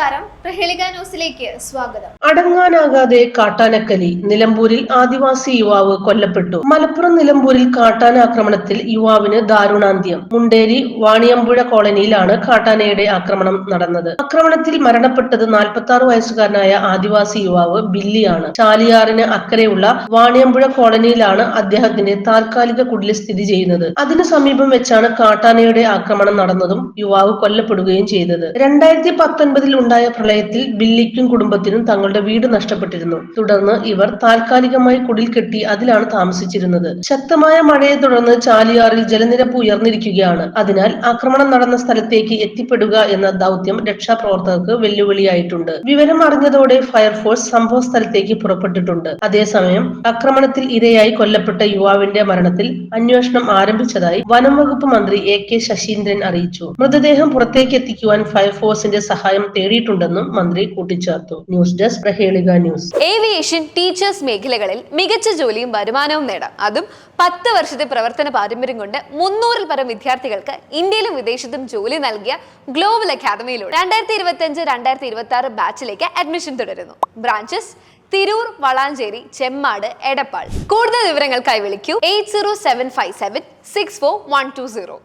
നമസ്കാരം. പ്രഹേളിക ന്യൂസിലേക്ക് സ്വാഗതം. അടങ്ങാനാകാതെ കാട്ടാനക്കലി നിലമ്പൂരിൽ ആദിവാസി യുവാവ് കൊല്ലപ്പെട്ടു. മലപ്പുറം നിലമ്പൂരിൽ കാട്ടാനാക്രമണത്തിൽ യുവാവിന് ദാരുണാന്ത്യം. മുണ്ടേരി വാണിയമ്പുഴ കോളനിയിലാണ് കാട്ടാനയുടെ ആക്രമണം നടന്നത്. ആക്രമണത്തിൽ മരണപ്പെട്ടത് നാൽപ്പത്തി ആറ് വയസ്സുകാരനായ ആദിവാസി യുവാവ് ബില്ലിയാണ്. ചാലിയാറിന് അക്കരെയുള്ള വാണിയമ്പുഴ കോളനിയിലാണ് അദ്ദേഹത്തിന്റെ താൽക്കാലിക കുടിൽ സ്ഥിതി ചെയ്യുന്നത്. അതിനു സമീപം വെച്ചാണ് കാട്ടാനയുടെ ആക്രമണം നടന്നതും യുവാവ് കൊല്ലപ്പെടുകയും ചെയ്തത്. രണ്ടായിരത്തി പത്തൊൻപതിൽ ഉണ്ടായ പ്രളയത്തിൽ ബില്ലിക്കും കുടുംബത്തിനും തങ്ങളുടെ വീട് നഷ്ടപ്പെട്ടിരുന്നു. തുടർന്ന് ഇവർ താൽക്കാലികമായി കുടിൽ കെട്ടി അതിലാണ് താമസിച്ചിരുന്നത്. ശക്തമായ മഴയെ തുടർന്ന് ചാലിയാറിൽ ജലനിരപ്പ് ഉയർന്നിരിക്കുകയാണ്. അതിനാൽ ആക്രമണം നടന്ന സ്ഥലത്തേക്ക് എത്തിപ്പെടുക എന്ന ദൗത്യം രക്ഷാപ്രവർത്തകർക്ക് വെല്ലുവിളിയായിട്ടുണ്ട്. വിവരം അറിഞ്ഞതോടെ ഫയർഫോഴ്സ് സംഭവ സ്ഥലത്തേക്ക് പുറപ്പെട്ടിട്ടുണ്ട്. അതേസമയം ആക്രമണത്തിൽ ഇരയായി കൊല്ലപ്പെട്ട യുവാവിന്റെ മരണത്തിൽ അന്വേഷണം ആരംഭിച്ചതായി വനം വകുപ്പ് മന്ത്രി എ കെ ശശീന്ദ്രൻ അറിയിച്ചു. മൃതദേഹം പുറത്തേക്ക് എത്തിക്കുവാൻ ഫയർഫോഴ്സിന്റെ സഹായം തേടിയിട്ടുണ്ടെന്നും മന്ത്രി കൂട്ടിച്ചേർത്തു. News desk Prahelika news. Aviation teachers മേഖലകളിൽ മികച്ച ജോലിയും വരുമാനവും നേടാം. അതും പത്ത് വർഷത്തെ പ്രവർത്തന പാരമ്പര്യം കൊണ്ട് മുന്നൂറിൽ പരം വിദ്യാർത്ഥികൾക്ക് ഇന്ത്യയിലും വിദേശത്തും ജോലി നൽകിയ ഗ്ലോബൽ അക്കാദമിയിലൂടെ രണ്ടായിരത്തി ഇരുപത്തി അഞ്ച് രണ്ടായിരത്തി ഇരുപത്തി ആറ് ബാച്ചിലേക്ക് അഡ്മിഷൻ തുടരുന്നു. ബ്രാഞ്ചസ് തിരൂർ വളാഞ്ചേരി ചെമ്മാട് എടപ്പാൾ. കൂടുതൽ വിവരങ്ങൾക്കായി വിളിക്കൂ. Eight zero seven five seven six four one two zero.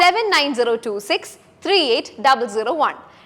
Seven nine zero two six three eight double zero one.